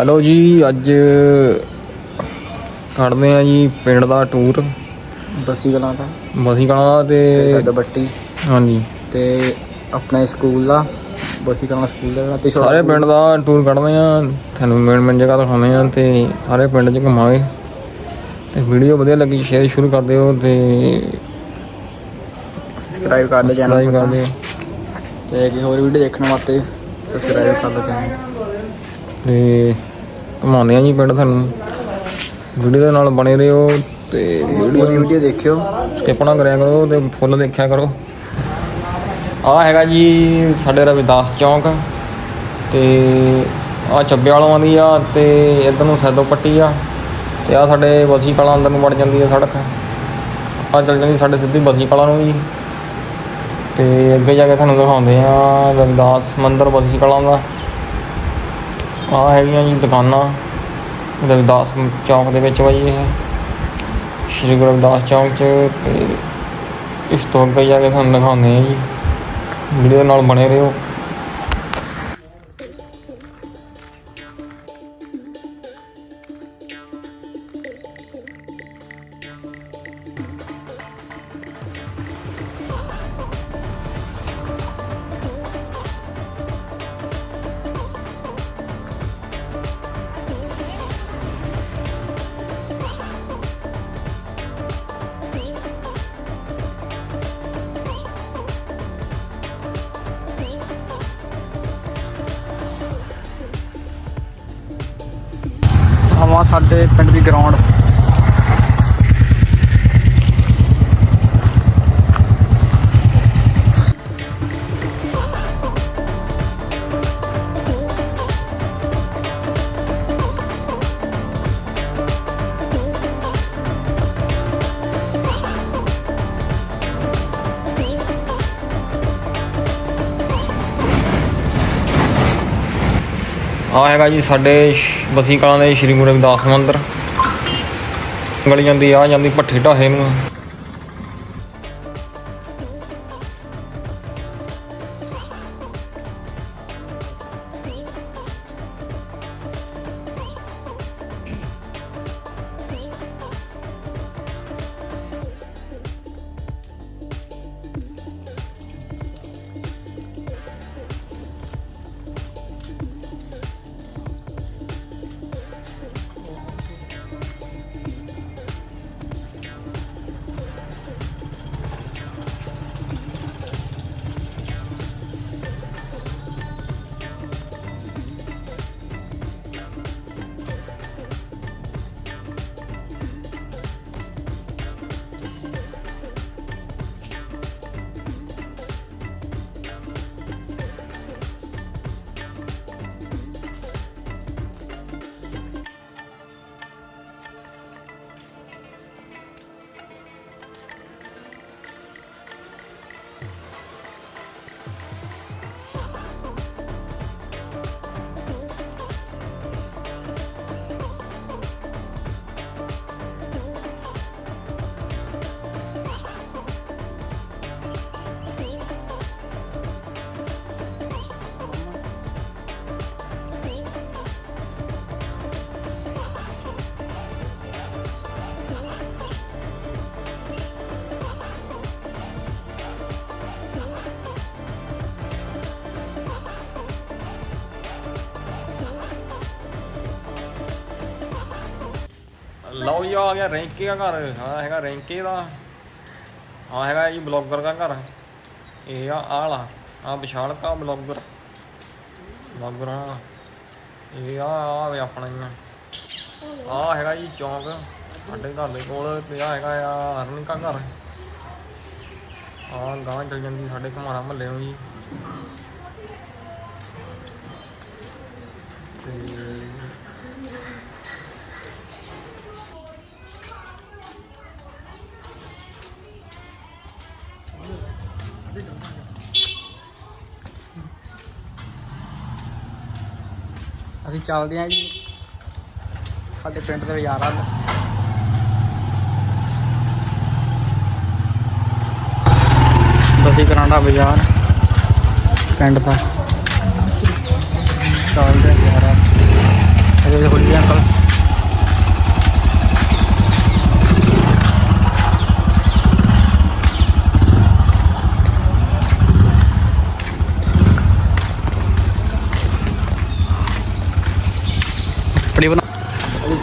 Hello ਜੀ ਅੱਜ ਕੱਢਦੇ ਆ ਜੀ ਪਿੰਡ ਦਾ ਟੂਰ ਬੱਸੀ ਕਲਾਂ ਦਾ। ਬਸੀ ਕਲਾਂ ਤੇ ਸਾਡਾ ਬੱਟੀ। ਹਾਂਜੀ। ਤੇ ਆਪਣੇ ਸਕੂਲ ਦਾ ਬੱਸੀ ਕਲਾਂ ਸਕੂਲ ਦਾ ਤੇ ਸਾਰੇ ਪਿੰਡ ਦਾ। ਟੂਰ ਕੱਢਦੇ ਆ ਤੁਹਾਨੂੰ ਮੇਨ ਮੇਨ ਜਗ੍ਹਾ ਦਿਖਾਉਂਦੇ ਆ ਤੇ ਸਾਰੇ ਪਿੰਡ 'ਚ ਘੁੰਮਾਂਗੇ। ਤੇ ਵੀਡੀਓ ਵਧੀਆ ਲੱਗੀ ਸ਼ੇਅਰ ਸ਼ੁਰੂ ਕਰ ਦਿਓ ਤੇ ਸਬਸਕ੍ਰਾਈਬ ਕਰ ਲਓ ਸਬਸਕ੍ਰਾਈਬ ਚੈਨਲ ਕਰ ਦਿਓ। ਤੇ ਜੇ ਹੋਰ ਵੀਡੀਓ ਦੇਖਣ ਵਾਸਤੇ ਸਬਸਕ੍ਰਾਈਬ ਕਰ ਲਓ ਚੈਨਲ ਤੇ ਘੁਮਾਉਂਦੇ ਆ ਜੀ ਪਿੰਡ ਤੁਹਾਨੂੰ। ਵੀਡੀਓ ਦੇ ਨਾਲ ਬਣੇ ਰਹੋ ਤੇ ਵੀਡੀਓ ਵੀਡੀਓ ਦੇਖਿਓ। ਸਕਿਪ ਨਾ ਕਰਿਆ ਕਰੋ ਤੇ ਫੁੱਲ ਦੇਖਿਆ ਕਰੋ। ਆ ਹੈਗਾ ਜੀ ਸਾਡੇ ਰਵਿਦਾਸ ਚੌਂਕ ਤੇ ਆ ਚੱਬੇ ਵਾਲੋਂ ਆਉਂਦੀ ਆ ਤੇ ਇਧਰ ਨੂੰ ਸੈਦੋ ਪੱਟੀ ਆ ਤੇ ਆ ਸਾਡੇ ਬਸੀ ਕਲਾਂ ਅੰਦਰ ਨੂੰ ਵੜ ਜਾਂਦੀ ਆ ਸੜਕ। ਆ ਚੱਲ ਜਾਂਦੀ ਸਾਡੇ ਸਿੱਧੀ ਬਸੀ ਕਲਾਂ ਨੂੰ ਜੀ। ਤੇ ਅੱਗੇ ਜਾ ਕੇ ਤੁਹਾਨੂੰ ਦਿਖਾਉਂਦੇ ਆ ਰਵਿਦਾਸ ਮੰਦਿਰ ਬਸੀ ਕਲਾਂ ਦਾ। ਆ ਹੈਗੀਆਂ ਜੀ ਦੁਕਾਨਾਂ। ਰਵਿਦਾਸ ਚੌਂਕ ਦੇ ਵਿੱਚ ਵਾ ਜੀ ਇਹ। ਸ਼੍ਰੀ ਗੁਰੂ ਰਵਿਦਾਸ ਚੌਂਕ 'ਚ ਤੇ ਇਸ ਤੋਂ ਅੱਗੇ ਜਾ ਕੇ ਤੁਹਾਨੂੰ ਦਿਖਾਉਂਦੇ ਆ ਜੀ। ਵੀਡੀਓ ਨਾਲ ਬਣੇ ਰਹੋ। ਆਵਾ ਸਾਡੇ ਪਿੰਡ ਦੀ ਗਰਾਊਂਡ ਹੈਗਾ ਜੀ ਸਾਡੇ ਸ਼- ਬਸੀ ਕਲਾਂ ਦੇ ਸ਼੍ਰੀ ਗੁਰੂ ਰਵਿਦਾਸ ਮੰਦਿਰ। ਗਲੀ ਜਾਂਦੀ ਆ ਜਾਂਦੀ ਭੱਠੀ ਢਾਹੇ ਨੂੰ। ਲਓ ਆ ਗਿਆ, ਰੈਂਕੇ ਦਾ ਘਰ, ਹਾਂ, ਹੈਗਾ ਰੈਂਕੇ ਦਾ। ਹਾਂ, ਹੈਗਾ ਜੀ, ਬਲੌਗਰ ਦਾ ਘਰ। ਇਹ ਆ ਆਲਾ ਆ ਵਿਸ਼ਾਲ ਕਾ ਬਲੌਗਰ। ਬਲੌਗਰ ਹਾਂ ਇਹ ਆ ਆ ਆਪਣਾ ਹੀ ਆ। ਆ ਹੈਗਾ ਜੀ ਚੌਂਕ, ਸਾਡੇ ਘਰ ਦੇ ਕੋਲ ਤੇ ਆ ਹੈਗਾ ਆ ਹਰਨੀ ਕਾ ਘਰ। ਆ ਗਾਂ ਚਲ ਜਾਂਦੀ ਸਾਡੇ ਘਮਾਰਾ ਮਹੱਲੇ ਨੂੰ ਜੀ। ਤੇ ਅਸੀਂ ਚੱਲਦੇ ਹਾਂ ਜੀ। ਸਾਡੇ ਪਿੰਡ ਦੇ ਬਾਜ਼ਾਰ ਵੱਲ। ਬਸੀ ਕਰਾਂਡਾ ਬਾਜ਼ਾਰ। ਪਿੰਡ ਦਾ। ਚੱਲਦੇ ਹਾਂ ਬਾਜ਼ਾਰ ਵੱਲ। ਇਹਦੇ ਅੰਕਲ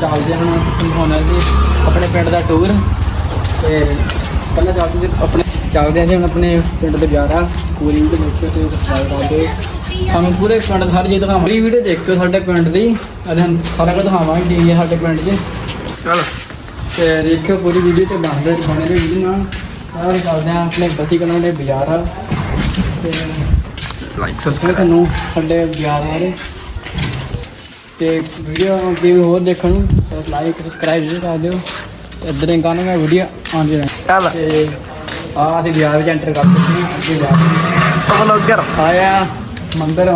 ਚੱਲਦੇ ਹਾਂ ਹੁਣ ਦੀ ਆਪਣੇ ਪਿੰਡ ਦਾ ਟੂਰ ਤੇ ਪਹਿਲਾਂ ਚੱਲਦੇ ਸੀ ਆਪਣੇ ਚੱਲਦੇ ਹਾਂ ਜੀ ਹੁਣ ਆਪਣੇ ਪਿੰਡ ਦੇ ਵਿਆਹ ਆ ਪੂਰੀ ਵੀਡੀਓ ਦੇਖਿਓ ਤੇ ਸਬਸਕ੍ਰਾਈਬ ਕਰ ਦਿਓ। ਸਾਨੂੰ ਪੂਰੇ ਪਿੰਡ ਦੇ ਹਰ ਚੀਜ਼ ਦਿਖਾਵਾਂਗੇ ਪੂਰੀ ਵੀਡੀਓ ਦੇਖਿਓ ਸਾਡੇ ਪਿੰਡ ਦੀ। ਅਸੀਂ ਸਾਰਾ ਕੁਝ ਦਿਖਾਵਾਂਗੇ ਕੀ ਹੈ ਸਾਡੇ ਪਿੰਡ 'ਚ। ਚਲ। ਤੇ ਦੇਖਿਓ ਪੂਰੀ ਵੀਡੀਓ ਤੇ ਬਣਦੇ ਬਣੇ ਦੇ ਵੀਡੀਓ ਨਾਲ। ਸਾਰੇ ਚੱਲਦੇ ਹਾਂ ਆਪਣੇ ਬੱਤੀ ਕਲਾਂ ਦੇ ਬਾਜ਼ਾਰ ਆ ਤੇ ਲਾਈਕ ਸਬਸਕ੍ਰਾਈਬ ਤੁਹਾਨੂੰ ਸਾਡੇ ਬਾਜ਼ਾਰ ਬਾਰੇ। ਤੇ ਵੀਡੀਓ ਵੀ ਹੋਰ ਦੇਖਣ ਨੂੰ ਲਾਈਕ ਸਬਸਕ੍ਰਾਈਬ ਵੀ ਕਰ ਦਿਓ। ਤੇ ਇੱਧਰ ਹੀ ਗਾਣਾ ਮੈਂ ਵੀਡੀਓ ਆਉਂਦੀ ਰਹੇ ਚੱਲ। ਤੇ ਆ ਅਸੀਂ ਬਾਜ਼ਾਰ ਵਿੱਚ ਐਂਟਰ ਕਰ ਚੁੱਕੇ ਹਾਂ ਅੱਗੇ ਜਾ ਕੇ। ਵਲੌਗਰ ਆਇਆ ਮੰਦਿਰ ਆ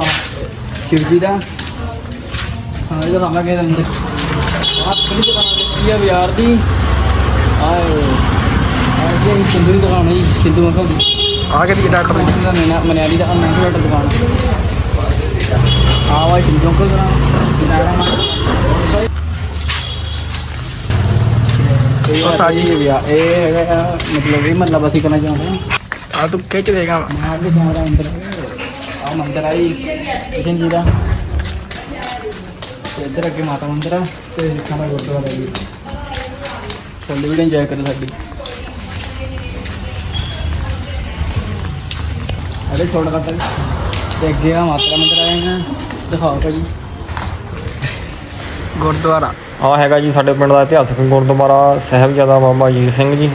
ਸ਼ਿਵ ਜੀ ਦਾ। ਹਾਂ ਇਹਦਾ ਨਾਮ ਹੈ ਅੰਦਰ। ਆਹ ਕਿਹੜੀ ਦੁਕਾਨ ਆ ਬਾਜ਼ਾਰ ਦੀ। ਆਏ ਆਹ ਜੀ ਸਿੰਧੂ ਦੀ ਦੁਕਾਨ ਹੈ ਜੀ ਸਿੰਧੂ ਦੀ ਆ ਕੇ ਦੀ ਡਾਕਟਰ ਮਨਿਆਲੀ ਦਾ ਮਹਿੰਗੀ ਵਾਟਰ ਸਿੰਧੂ ਅੰਕਲ ਦਾ ਉਹ ਸਾਜੀ ਇਹ ਵਿਆਹ ਇਹ ਹੈਗਾ ਆ, ਮਤਲਬ ਇਹ ਮਤਲਬ ਅਸੀਂ ਕਰਨਾ ਚਾਹੁੰਦੇ ਹਾਂ ਆ ਤੂੰ ਖਿੱਚ ਦੇਗਾ। ਮੈਂ ਵੀ ਕੈਮਰਾ ਅੰਦਰ। ਆ ਮੰਦਰ ਆਈ ਕਿਸ਼ਨ ਜੀ ਦਾ। ਤੇ ਇੱਧਰ ਅੱਗੇ ਮਾਤਾ ਮੰਦਰ ਆ ਤੇ ਖਾਣਾ ਗੁਰਦੁਆਰਾ ਜੀ। ਚੱਲ ਵੀਡੀਓ ਇੰਜੋਏ ਕਰੋ ਸਾਡੀ। ਅਰੇ ਛੋੜ ਕੱਟ ਤੇ। ਅੱਗੇ ਆ ਮਾਤਾ ਮੰਦਰ ਆਏ ਨਾ ਗੁਰਦੁਆਰਾ। ਆ ਹੈਗਾ ਜੀ ਸਾਡੇ ਪਿੰਡ ਦਾ ਇਤਿਹਾਸਕ ਗੁਰਦੁਆਰਾ ਸਾਹਿਬਜ਼ਾਦਾ ਬਾਬਾ ਅਜੀਤ ਸਿੰਘ ਜੀ।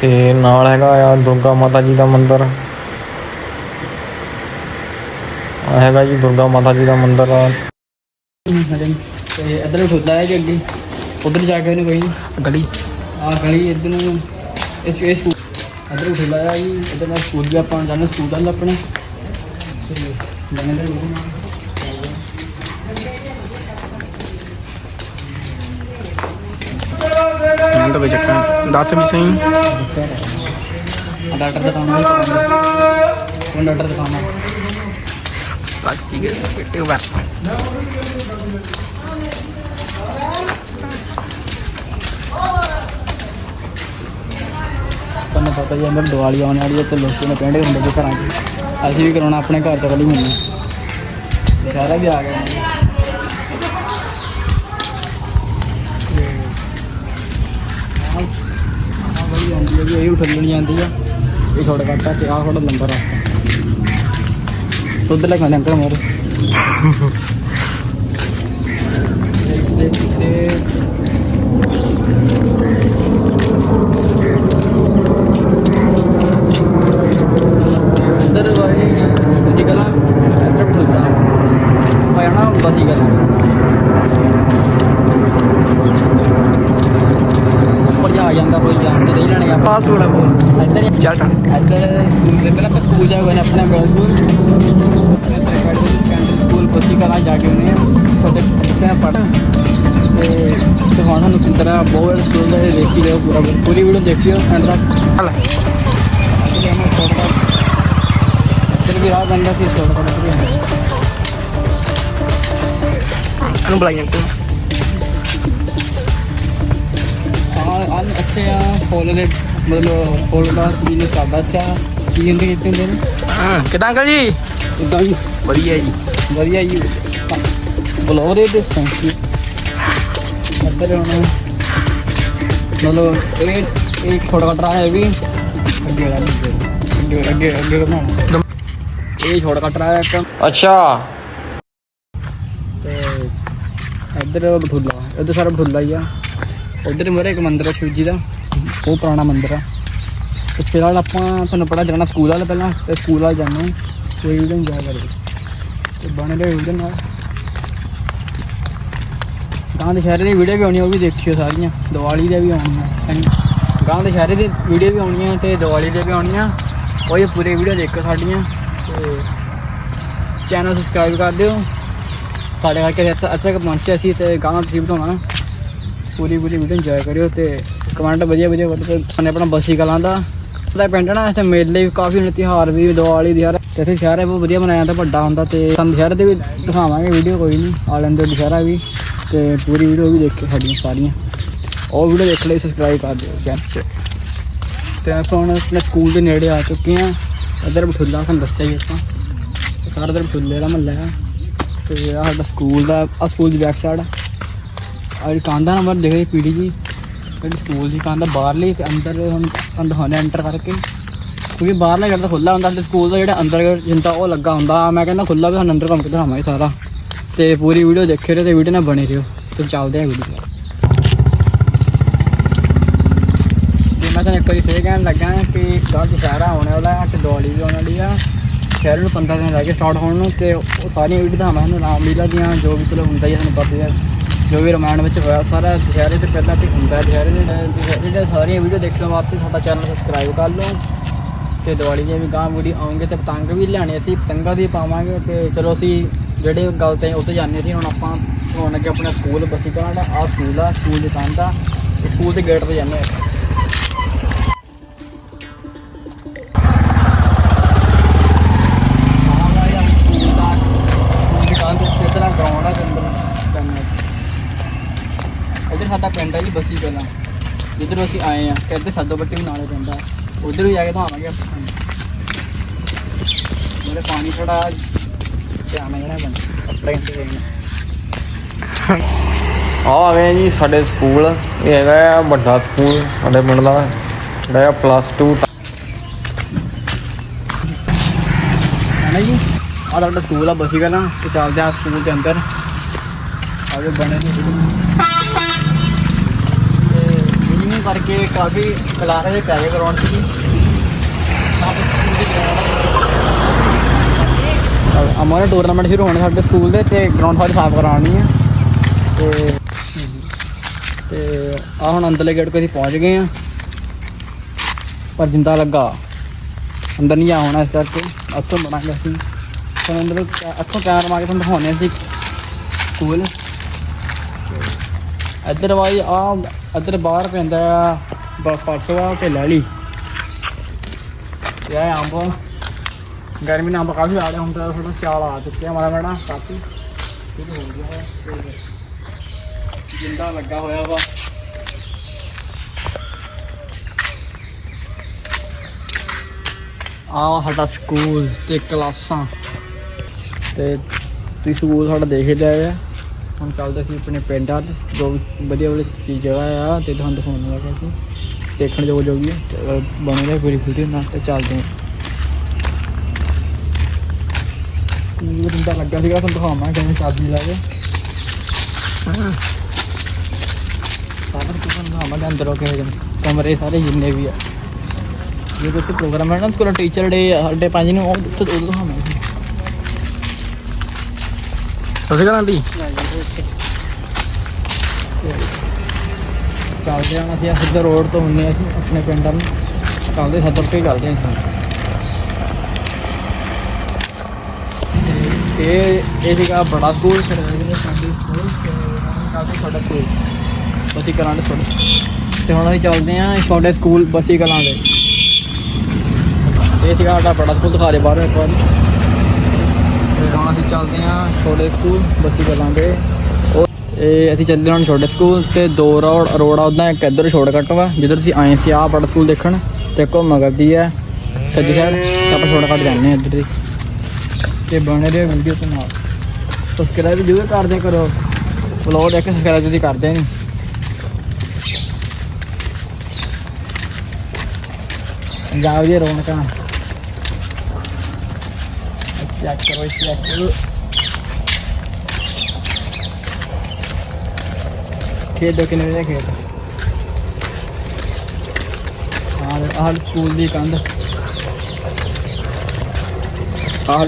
ਤੇ ਨਾਲ ਹੈਗਾ ਆ ਦੁਰਗਾ ਮਾਤਾ ਜੀ ਦਾ ਮੰਦਿਰ। ਆ ਹੈਗਾ ਜੀ ਦੁਰਗਾ ਮਾਤਾ ਜੀ ਦਾ ਮੰਦਿਰ। ਆ ਤੇ ਇੱਧਰ ਖੁੱਲਾ ਹੈ ਜੀ ਅੱਗੇ। ਉਧਰ ਜਾ ਕੇ ਉਹਨੂੰ ਕੋਈ ਨਹੀਂ ਗਲੀ। ਆ ਗਲੀ ਇੱਧਰ ਨੂੰ। ਇਸ ਇਸ ਇੱਧਰ ਖੁੱਲਾ ਹੈ ਜੀ ਇੱਧਰ ਮੈਂ ਸਕੂਲ ਵੀ ਆਪਾਂ ਜਾਣਾ ਸਕੂਲ ਦਾ ਆਪਣੇ। ਤੇ ਬਣੇ ਦੇ ਰੂਮ ਮੈਂ ਤਾਂ ਕੋਈ ਚੱਕਰ ਨੀ। ਦੱਸ ਵੀ ਸਹੀ ਡਾਕਟਰ ਹੈ ਡਾਕਟਰ ਪੇਟੇ ਤੁਹਾਨੂੰ ਪਤਾ ਹੀ ਹੈ ਅੰਦਰ ਦੀਵਾਲੀ ਆਉਣ ਵਾਲੀ ਹੈ ਤੇ ਲੋਕਾਂ ਨੇ ਕਹਿੰਦੇ ਹੁੰਦੇ ਜੀ ਘਰਾਂ 'ਚ। ਅਸੀਂ ਵੀ ਕਰਾਉਣਾ ਆਪਣੇ ਘਰ ਚ ਵਾਲੀ ਮਹੀਨੇ ਦੁਸ਼ਹਿਰਾ ਵੀ ਆ ਗਿਆ। ਆਹ ਬੜੀ ਜਾਂਦੀ ਹੈ ਜੀ ਇਹ ਉਠੱਲਣੀ ਜਾਂਦੀ ਆ। ਇਹ ਛੋੜ ਕੱਟਾ ਤੇ ਆਹ ਥੋੜਾ ਲੰਬਾ ਰਸਤਾ ਦੁੱਧ ਲੈ ਕੇ ਆਉਂਦੇ ਅੰਕਲ ਮੋਰ। ਤੇ ਬੰਦਾ ਸੀ ਛੋਟਾ ਛੋਟਾ ਵੀ ਹੈ ਇਹਨੂੰ ਬੁਲਾਈ ਅੰਕਲ ਹਾਂ। ਹਾਂ ਅੱਛੇ ਆ ਫੁੱਲ ਦੇ ਮਤਲਬ ਫੁੱਲ ਦਾ ਬਿਜ਼ਨਸ ਕਰਦਾ ਅੱਛਾ ਕੀ ਹੁੰਦੇ ਕਿਤੇ ਹੁੰਦੇ ਨੇ? ਹਾਂ ਕਿਦਾਂ ਅੰਕਲ ਜੀ? ਇਦਾਂ ਹੀ ਵਧੀਆ ਜੀ। ਵਧੀਆ ਜੀ। ਬਲੋ ਦੇ ਦੇ ਥੈਂਕ ਯੂ ਇੱਧਰ ਹੁਣ ਮਤਲਬ ਇਹ ਇਹ ਥੋੜਾ ਕਟਰਾ ਹੈ ਵੀ। ਅੱਗੇ ਵਾਲਾ ਨਹੀਂ ਅੱਗੇ ਅੱਗੇ ਅੱਗੇ ਕਰਨਾ ਇਹ ਛੋਟਾ ਕਟਰਾ ਹੈ ਇੱਕ। ਅੱਛਾ। ਤੇ ਇੱਧਰ ਬਠੂਲਾ। ਇੱਧਰ ਸਾਰਾ ਬਠੂਲਾ ਹੀ ਆ। ਉੱਧਰ ਮੇਰੇ ਇੱਕ ਮੰਦਿਰ ਹੈ ਸ਼ਿਵ ਜੀ ਦਾ। ਉਹ ਪੁਰਾਣਾ ਮੰਦਿਰ ਆ। ਤੇ ਫਿਲਹਾਲ ਆਪਾਂ ਤੁਹਾਨੂੰ ਪਤਾ ਜਾਣਾ ਸਕੂਲ ਵਾਲੇ ਪਹਿਲਾਂ। ਤੇ ਸਕੂਲ ਵਾਲੇ ਹਾਂ ਕੋਈ ਵੀ ਨਹੀਂ ਜਾ ਕਰਦੇ। ਤੇ ਬਣੇ ਰਹੇ ਉਹਦੇ ਨਾਲ। ਗਾਂ ਦੇ ਸ਼ਹਿਰੇ ਦੀ ਵੀਡੀਓ ਵੀ ਆਉਣੀ ਉਹ ਵੀ ਦੇਖਿਓ ਸਾਰੀਆਂ। ਦੀਵਾਲੀ ਦੇ ਵੀ ਆਉਣੀਆਂ ਗਾਂ ਦੇ ਸ਼ਹਿਰੇ ਦੀ ਵੀਡੀਓ ਵੀ ਆਉਣੀਆਂ ਤੇ ਦੀਵਾਲੀ ਦੇ ਵੀ ਆਉਣੀਆਂ ਉਹ ਇਹ ਪੂਰੇ ਵੀਡੀਓ ਦੇਖੋ ਸਾਡੀਆਂ। ਤੇ ਚੈਨਲ ਸਬਸਕ੍ਰਾਈਬ ਕਰ ਦਿਓ। ਸਾਡੇ ਕਰਕੇ ਇੱਥੇ ਤੱਕ ਪਹੁੰਚਿਆ ਸੀ ਤੇ ਗਾਣਾ ਤੁਸੀਂ ਬਣਾਉਣਾ ਪੂਰੀ ਪੂਰੀ ਵੀਡੀਓ ਇੰਜੋਏ ਕਰਿਓ ਤੇ ਕਮੈਂਟ ਵਧੀਆ ਵਧੀਆ ਵੱਧ ਕੇ ਸਾਨੂੰ ਆਪਣਾ ਬਸੀ ਕਲਾਂ ਦਾ। ਦਾ ਪਿੰਡ ਨਾ ਇੱਥੇ ਮੇਲੇ ਵੀ ਕਾਫੀ ਨੇ ਤਿਉਹਾਰ ਵੀ, ਦੀਵਾਲੀ ਦੀ ਹਰ ਤੇ ਇੱਥੇ ਸ਼ਹਿਰ ਹੈ ਬਹੁਤ ਵਧੀਆ ਬਣਾਇਆ ਜਾਂਦਾ, ਵੱਡਾ ਹੁੰਦਾ ਤੇ ਸਾਨੂੰ ਸ਼ਹਿਰ ਦੇ ਵੀ ਦਿਖਾਵਾਂਗੇ ਵੀਡੀਓ ਕੋਈ ਨਹੀਂ। ਆ ਲੈਂਦੇ ਦੁਸ਼ਹਿਰਾ ਵੀ। ਤੇ ਪੂਰੀ ਵੀਡੀਓ ਵੀ ਦੇਖੇ ਸਾਡੀਆਂ ਸਾਰੀਆਂ। ਉਹ ਵੀਡੀਓ ਦੇਖ ਲਈ ਸਬਸਕ੍ਰਾਈਬ ਕਰ ਦਿਓ ਚੈਨਲ 'ਚ। ਤੇ ਆਪਾਂ ਹੁਣ ਆਪਣੇ ਸਕੂਲ ਦੇ ਨੇੜੇ ਆ ਚੁੱਕੇ ਆ ਇੱਧਰ ਬਠੁੱਲਾ ਸਾਨੂੰ ਦੱਸਿਆ ਹੀ ਆਪਾਂ। ਸਾਰਾ ਇੱਧਰ ਬਠੁੱਲੇ ਦਾ ਮਹੱਲਾ ਹੈ। ਤੇ ਆਹ ਸਾਡਾ ਸਕੂਲ ਦਾ ਆ ਸਕੂਲ ਦੀ ਬੈਕ ਸਾਈਡ ਆ। ਜਿਹੜੀ ਕੰਧ ਦਾ ਨੰਬਰ ਦੇਖੇ ਪੀਡੀ ਜੀ। ਜਿਹੜੀ ਸਕੂਲ ਦੀ ਕਾਂਦਾ ਬਾਹਰਲੀ ਤੇ ਅੰਦਰ ਹੁਣ ਅੰਦਰ ਹੋਣੇ ਐਂਟਰ ਕਰਕੇ। ਕਿਉਂਕਿ ਬਾਹਰਲਾ ਗੇਟ ਤਾਂ ਖੁੱਲਾ ਹੁੰਦਾ ਤੇ ਸਕੂਲ ਦਾ ਜਿਹੜਾ ਅੰਦਰ ਗੇਟ ਜਿੰਦਾ ਉਹ ਲੱਗਾ ਹੁੰਦਾ। ਮੈਂ ਕਹਿੰਦਾ ਖੁੱਲਾ ਵੀ ਸਾਨੂੰ ਅੰਦਰ ਘੁੰਮ ਕੇ ਦਿਖਾਵਾਂਗੇ ਸਾਰਾ। ਤੇ ਪੂਰੀ ਵੀਡੀਓ ਦੇਖਿਓ ਤੇ ਵੀਡੀਓ ਨਾਲ ਬਣੇ ਰਹੋ। ਤੇ ਚੱਲਦੇ ਆ ਵੀਡੀਓ ਤੇ ਮੈਂ ਤੁਹਾਨੂੰ ਇੱਕ ਵਾਰੀ ਫੇਰ ਕਹਿਣ ਲੱਗਾ ਕਿ ਕੱਲ੍ਹ ਦੁਸ਼ਹਿਰਾ ਆਉਣ ਵਾਲਾ ਹੈ ਤੇ ਦੀਵਾਲੀ ਵੀ ਆਉਣ ਵਾਲੀ ਆ। ਸ਼ਹਿਰ ਨੂੰ 15 ਦਿਨ ਰਹਿ ਗਏ ਸਟਾਰਟ ਹੋਣ ਨੂੰ ਤੇ ਉਹ ਸਾਰੀਆਂ ਵੀਡੀਓ ਦਿਖਾਵਾਂ ਤੁਹਾਨੂੰ ਰਾਮਲੀਲਾ ਦੀਆਂ ਜੋ ਵੀ ਚਲੋ ਹੁੰਦਾ ਹੀ ਆ, ਤੁਹਾਨੂੰ ਪਤਾ ਹੀ ਹੈ ਜੋ ਵੀ ਰਮਾਇਣ ਵਿੱਚ ਹੋਇਆ ਸਾਰਾ ਦੁਸ਼ਹਿਰੇ ਤੇ ਪਹਿਲਾਂ ਤੇ ਹੁੰਦਾ ਹੈ ਦੁਸ਼ਹਿਰੇ ਦੇ ਦੁਸ਼ਹਿਰੇ ਦੀਆਂ ਸਾਰੀਆਂ ਵੀਡੀਓ ਦੇਖਣ ਵਾਸਤੇ ਸਾਡਾ ਚੈਨਲ ਸਬਸਕ੍ਰਾਈਬ ਕਰ ਲਓ ਤੇ ਦੀਵਾਲੀ ਦੀਆਂ ਵੀ ਗਾਂ ਵੀਡੀਓ ਆਉਂਗੇ ਤੇ ਪਤੰਗ ਵੀ ਲਿਆਣੇ ਅਸੀਂ ਪਤੰਗਾਂ ਦੀ ਪਾਵਾਂਗੇ ਤੇ ਚਲੋ ਅਸੀਂ ਜਿਹੜੇ ਗੱਲ ਤੇ ਉੱਤੇ ਜਾਂਦੇ ਸੀ ਹੁਣ ਆਪਾਂ ਹੁਣ ਅੱਗੇ ਆਪਣਾ ਸਕੂਲ ਬਸੀ ਕਰਾਂ ਦਾ ਆ ਸਕੂਲ ਆ ਸਕੂਲ ਦੇ ਕੰਧ ਆ ਤੇ ਸਕੂਲ ਦੇ ਗੇਟ ਤੇ ਜਾਂਦੇ ਆ। ਹੈ ਜੀ ਬਸੀ ਪਹਿਲਾਂ। ਜਿੱਧਰ ਅਸੀਂ ਆਏ ਆ ਤੇ ਇੱਧਰ ਸਾਦੋ ਬੱਟੀ ਵੀ ਨਾਲੇ ਪੈਂਦਾ। ਉਧਰ ਵੀ ਜਾ ਕੇ ਦਿਖਾਵਾਂਗੇ ਆਪਾਂ। ਮੇਰੇ ਪਾਣੀ ਥੋੜਾ ਧਿਆਨ ਜਿਹੜਾ ਬਣ ਕੱਪੜੇ ਤੇ ਨੇ ਆ ਆ ਗਏ ਜੀ ਸਾਡੇ ਸਕੂਲ। ਇਹ ਹੈਗਾ ਆ ਵੱਡਾ ਸਕੂਲ ਸਾਡੇ ਪਿੰਡ ਦਾ। ਜਿਹੜਾ ਆ ਪਲੱਸ 2 ਹੈ ਨਾ ਜੀ? ਆ ਸਾਡਾ ਸਕੂਲ ਆ ਬਸੀ ਪਹਿਲਾਂ। ਤੇ ਚੱਲਦੇ ਆ ਸਕੂਲ ਦੇ ਅੰਦਰ। ਆਗੇ ਬਣੇ ਨੇ। ਕਿ ਕਾਫੀ ਕਲਾਸ ਦੇ ਪੈ ਗਏ ਗਰਾਊਂਡ 'ਚ ਜੀ ਅਮਾਰਾ ਟੂਰਨਾਮੈਂਟ ਸ਼ੁਰੂ ਹੋਣੇ ਸਾਡੇ ਸਕੂਲ ਦੇ ਤੇ ਗਰਾਊਂਡ ਸਾਰੀ ਸਾਫ਼ ਕਰਾਉਣੀ ਆ। ਤੇ ਤੇ ਆ ਹੁਣ ਅੰਦਰਲੇ ਗੇਟ ਕੋਲ ਅਸੀਂ ਪਹੁੰਚ ਗਏ ਆ। ਪਰ ਜਿੰਦਾ ਲੱਗਾ। ਅੰਦਰ ਨਹੀਂ ਆ ਹੋਣਾ ਇਸ ਕਰਕੇ। ਇੱਥੋਂ ਬਣਾਂਗੇ ਅਸੀਂ। ਹੁਣ ਅੰਦਰ ਇੱਥੋਂ ਕੈਮਰਾ ਮਾਰ ਕੇ ਤੁਹਾਨੂੰ ਦਿਖਾਉਣੇ ਅਸੀਂ। ਸਕੂਲ। ਇੱਧਰ ਵਾਈ ਆ, ਇੱਧਰ ਬਾਹਰ ਪੈਂਦਾ ਆ ਪਰਸਵਾ ਤੇ ਲੈਲੀ ਇਹ ਅੰਬ, ਗਰਮੀ ਨਾਲ ਅੰਬ ਕਾਫੀ ਆ ਰਿਹਾ ਹੁੰਦਾ ਤਾਂ ਥੋੜਾ ਸਿਆਲ ਆ ਚੁੱਕਿਆ ਮਾੜਾ ਮਾੜਾ, ਕਾਫੀ। ਸ਼ੁਰੂ ਹੋ ਗਿਆ ਹੈ ਜਿੰਦਾ ਲੱਗਾ ਹੋਇਆ ਵਾ। ਆ ਸਾਡਾ ਸਕੂਲ ਤੇ ਕਲਾਸਾਂ। ਤੇ ਤੁਸੀਂ ਸਕੂਲ ਸਾਡਾ ਦੇਖਦੇ ਹੀ ਆ। ਹੁਣ ਚੱਲਦੇ ਸੀ ਆਪਣੇ ਪਿੰਡਾਂ ਵੱਲ ਜੋ ਵਧੀਆ ਵਧੀਆ ਜਗ੍ਹਾ ਆ ਤੇ ਤੁਹਾਨੂੰ ਦਿਖਾਉਣੀ ਆ ਕਿ ਦੇਖਣ ਯੋਗ ਜੋਗੀ ਵੀ ਬਣੇ ਰਹੇ ਪੂਰੀ ਵੀਡੀਓ ਨਾਲ ਤੇ ਚੱਲਦੇ ਹਾਂ। ਸਕੂਲ ਦਾ ਲੱਗਾ ਸੀਗਾ, ਤੁਹਾਨੂੰ ਦਿਖਾਵਾਂ ਕਿਵੇਂ ਚਾਬੀ ਲਾ ਕੇ। ਸਾਰਾ ਕੁਝ ਤੁਹਾਨੂੰ ਦਿਖਾਵਾਂਗੇ ਅੰਦਰੋਂ ਕਿਹੋ ਕਮਰੇ ਸਾਰੇ ਜਿੰਨੇ ਵੀ ਆ। ਜੇ ਕੋਈ ਉੱਥੇ ਪ੍ਰੋਗਰਾਮ ਹੈ ਨਾ, ਸਕੂਲ ਟੀਚਰ ਡੇ ਸਾਡੇ ਪੰਜ ਨੂੰ, ਉਹ ਉੱਥੇ ਉਦੋਂ ਦਿਖਾਵਾਂਗੇ ਸਸੇ ਕਰਾਂ ਦੀ ਚੱਲਦੇ ਹਾਂ ਅਸੀਂ ਸਿੱਧਾ ਰੋਡ ਤੋਂ ਹੁੰਨੇ ਅਸੀਂ, ਆਪਣੇ ਪਿੰਡਾਂ ਨੂੰ ਚੱਲਦੇ ਸੱਦਰ ਤੇ ਹੀ ਚੱਲਦੇ ਹਾਂ ਅਸੀਂ ਇਹ ਇਹ ਸੀਗਾ ਬੜਾ ਸਕੂਲ ਫਿਰ ਇਹਨੇ ਸਾਡੀ ਸਕੂਲ ਤੇ ਸਾਡਾ ਸਕੂਲ ਬਸੀ ਕਲਾਂ ਦੇ ਛੋਟੇ ਤੇ ਹੁਣ ਅਸੀਂ ਚੱਲਦੇ ਹਾਂ ਛੋਟੇ ਸਕੂਲ ਬਸੀ ਕਲਾਂ ਦੇ। ਇਹ ਸੀਗਾ ਸਾਡਾ ਬੜਾ ਸਕੂਲ ਦਿਖਾ ਦੇ ਬਾਹਰ ਇੱਕ ਵਾਰੀ। ਤੇ ਹੁਣ ਅਸੀਂ ਚੱਲਦੇ ਹਾਂ ਛੋਟੇ ਸਕੂਲ ਬੱਚੀ ਕਲਾਂ ਉਹ ਇਹ ਅਸੀਂ ਚੱਲਦੇ ਹੁਣ ਛੋਟੇ ਸਕੂਲ ਤੇ ਦੋ ਰੋਡ ਰੋਡ ਆ ਉਦਾਂ, ਇੱਕ ਇੱਧਰ ਸ਼ਾਰਟਕਟ ਵਾ, ਜਿੱਧਰ ਅਸੀਂ ਆਏ ਸੀ, ਆਹ ਬੜਾ ਸਕੂਲ ਦੇਖਣ। ਤੇ ਇੱਕ ਉਹ ਮਗਰ ਦੀ ਹੈ, ਸੱਜੀ ਸਾਈਡ ਆਪਾਂ ਸ਼ਾਰਟਕਟ ਜਾਂਦੇ ਹਾਂ ਇੱਧਰ ਦੀ। ਤੇ ਬਣੇ ਰਹੇ ਵੀਡੀਓ ਤੋਂ ਨਾਲ। ਸਬਸਕ੍ਰਾਈਬ ਵੀ ਜ਼ਰੂਰ ਕਰਦੇ ਕਰੋ। ਵਲੌਗ ਦੇਖ ਕੇ ਸਬਸਕ੍ਰਾਈਬ ਤੁਸੀਂ ਕਰਦੇ ਨਹੀਂ ਪੰਜਾਬ ਦੀ ਰੌਣਕਾਂ। ਚੈੱਕ ਕਰੋ ਚੈੱਕ ਕਰੋ ਖੇਡ ਕਿੰਨੇ ਵਜੇ ਖੇਡ ਆਹ ਆਹ ਸਕੂਲ ਦੀ ਕੰਧ। ਆਹ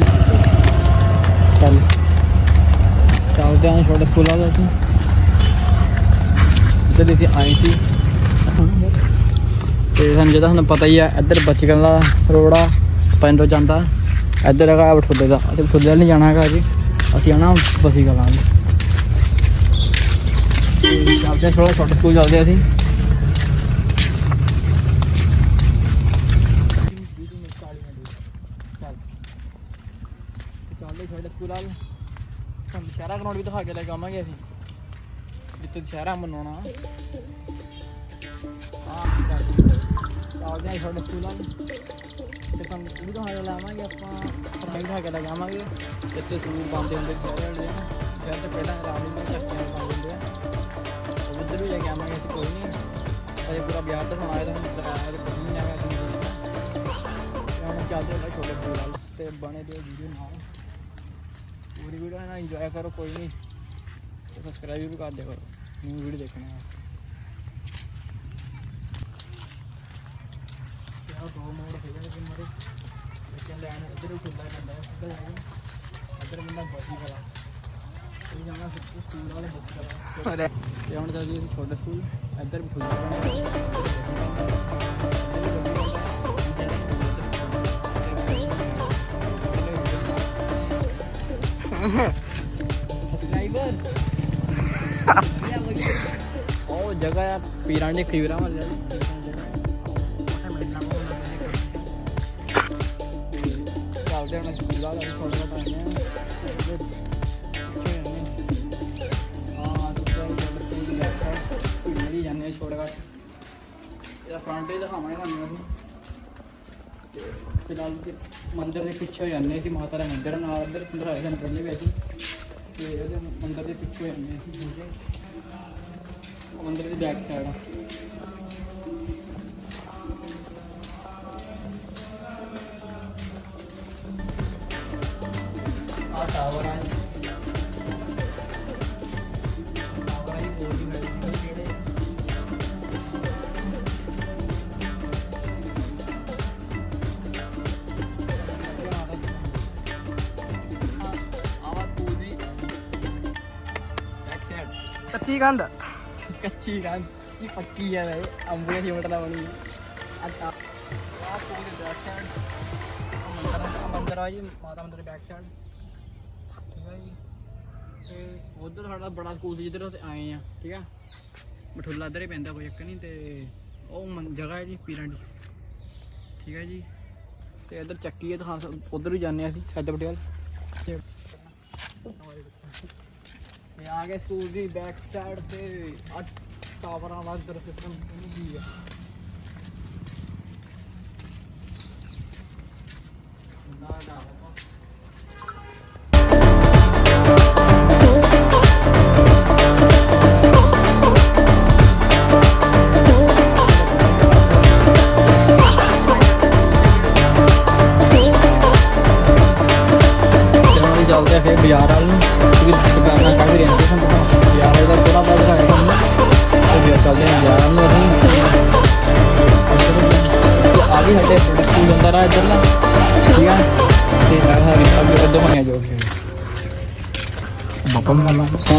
ਚੱਲ। ਚੱਲਦੇ ਆਂ ਛੋਟੇ ਸਕੂਲਾਂ ਦਾ ਅਸੀਂ ਇੱਧਰ ਅਸੀਂ ਆਏ ਸੀ ਤੇ ਸਾਨੂੰ ਜਿਹਦਾ ਤੁਹਾਨੂੰ ਪਤਾ ਹੀ ਆ, ਇੱਧਰ ਬਚਕਨ ਦਾ ਰੋਡ ਆ ਪਿੰਡੋਂ ਜਾਂਦਾ। ਇੱਧਰ ਹੈਗਾ ਬਠੋਲੇ ਦਾ। ਅਸੀਂ ਬਠੋਲੇ ਵੱਲ ਜਾਣਾ ਹੈਗਾ ਜੀ ਅਸੀਂ ਆਣਾ ਬਸੀ ਕਲਾਂਗੇ ਚੱਲਦੇ ਥੋੜਾ ਸ਼ਾਰਟ ਸਕੂਲ ਚੱਲਦੇ ਅਸੀਂ। ਸ਼ਹਿਰਾ ਗਰਾਊਂਡ ਵੀ ਦਿਖਾ ਕੇ ਲੈ ਕੇ ਆਵਾਂਗੇ ਅਸੀਂ। ਜਿੱਥੇ ਸ਼ਹਿਰਾ ਮਨਾਉਣਾ ਆ ਚੱਲਦੇ ਸਾਡੇ ਸਕੂਲ ਵਾਲ। ਤੇ ਤੁਹਾਨੂੰ ਉਹ ਦਿਖਾ ਕੇ ਲਾਵਾਂਗੇ ਆਪਾਂ। ਪੜਾਈ ਦਿਖਾ ਕੇ ਲੈ ਜਾਵਾਂਗੇ। ਜਿੱਥੇ ਸਕੂਲ ਬੰਦੇ ਹੁੰਦੇ ਸ਼ਹਿਰ ਵਾਲੇ ਨਾ। ਸ਼ਹਿਰ ਤੇ ਪਹਿਲਾਂ ਰਾਮ ਨੂੰ ਚੱਕਿਆ ਪਾਉਂਦੇ ਆ। ਉਹ ਉੱਧਰ ਵੀ ਲੈ ਕੇ ਆਵਾਂਗੇ ਅਸੀਂ, ਕੋਈ ਨਹੀਂ। ਅਜੇ ਪੂਰਾ ਵਿਆਹ ਦਿਖਾਉਣਾ ਹੈ, ਤਾਂ ਦਿਖਾਇਆ ਤੇ ਕੋਈ ਨਹੀਂ ਆਇਆ ਤੁਹਾਨੂੰ ਚੱਲਦੇ ਹਾਂ ਛੋਟੇ ਸਕੂਲ ਤੇ ਬਣੇ ਦਿਓ ਵੀਡੀਓ ਨਾਲ। ਪੂਰੀ ਵੀਡੀਓ ਨਾਲ ਇੰਜੋਏ ਕਰੋ, ਕੋਈ ਨਹੀਂ। ਸਬਸਕ੍ਰਾਈਬ ਵੀ ਕਰ ਦਿਓ ਕਰੋ। ਨਿਊ ਵੀਡੀਓ ਦੇਖਣਾ ਹੈ ਯਾਰ ਦੋ ਮੋੜ ਹੋ ਕਿ ਮਾਰੇ ਲੇਕਿਨ ਲੈਣ ਇੱਧਰ ਹੀ ਖੁੱਲਾ ਜਾਂਦਾ ਹੈ ਸਿੱਧਾ ਜਾਣਾ ਇੱਧਰ ਬੰਦਾ ਬਸੀ ਕਰਾ ਇਹ ਜਾਣਾ ਸਿੱਧਾ ਸਕੂਲ ਵਾਲੇ ਬਸ ਕਰਾ ਅਰੇ। ਤੇ ਹੁਣ ਚੱਲਦੀ ਅਸੀਂ ਛੋਟੇ ਸਕੂਲ। ਇੱਧਰ ਵੀ ਖੁੱਲਾ ਸਬਸਕ੍ਰਾਈਬਰ ਉਹ ਜਗ੍ਹਾ ਪੀਰਾਂ ਦੇ ਖੀਵਰਾ ਵਾਲੀ ਚੱਲਦੇ ਹੁਣ ਸਕੂਲ ਵਾਲਾ ਥੋੜਾ ਜਾਂਦੇ ਛੋੜ ਘੱਟ ਇਹਦਾ ਫਰੰਟ ਹੀ ਦਿਖਾਵਾਂਗੇ ਤੁਹਾਨੂੰ ਅਸੀਂ। ਤੇ ਫਿਲਹਾਲ ਤੇ ਮੰਦਿਰ ਦੇ ਪਿੱਛੇ ਹੋ ਜਾਂਦੇ ਸੀ ਮਾਤਾ ਦਾ ਮੰਦਿਰ ਨਾਲ ਅੰਦਰ ਦਿਖਾਇਆ ਸਾਨੂੰ ਪਹਿਲੇ ਵੀ ਅਸੀਂ। ਤੇ ਉਹਦੇ ਮੰਦਿਰ ਦੇ ਪਿੱਛੇ ਹੋ ਜਾਂਦੇ ਸੀ ਮੰਦਿਰ ਦੀ ਬੈਕ ਸਾਈਡ ਪੂਰੀ ਬੈਕ ਸਾਈਡ ਕੱਚੀ ਕੰਧ ਕੱਚੀ ਗੱਲ ਇਹ ਪੱਕੀ ਹੈ ਵੇ ਅੰਬੂਏ ਦੀ ਮਟਲਾ ਬਣੀ ਅੱਟਾ ਆ। ਪੂਰੀ ਦੇ ਮੰਦਰ ਮੰਦਰ ਆ ਜੀ। ਮਾਤਾ ਮੰਦਰ ਬੈਕ ਸਾਈਡ ਉਧਰ ਸਾਡਾ ਬੜਾ ਸਕੂਲ ਸੀ, ਜਿੱਧਰ ਅਸੀਂ ਆਏ ਆ, ਠੀਕ ਆ? ਮਠੁੱਲਾ ਇੱਧਰ ਹੀ ਪੈਂਦਾ, ਕੋਈ ਚੱਕਰ ਨਹੀਂ, ਤੇ ਉਹ ਮੰ- ਜਗ੍ਹਾ ਹੈ ਜੀ, ਪੀਰਾਂ ਦੀ। ਠੀਕ ਹੈ ਜੀ? ਤੇ ਇੱਧਰ ਚੱਕੀ ਹੈ ਤਾਂ ਉਧਰ ਵੀ ਜਾਂਦੇ ਆ ਅਸੀਂ ਸੈੱਟ ਪਟਿਆਲ। ਤੇ ਤੇ ਆ ਗਏ ਸਕੂਲ ਦੀ ਬੈਕ ਸਾਈਡ ਤੇ ਆ ਟਾਵਰਾਂ ਵਾਲਾ ਦਰ ਸਿਸਟਮ ਕੀ ਹੈ ਨਾ ਨਾ।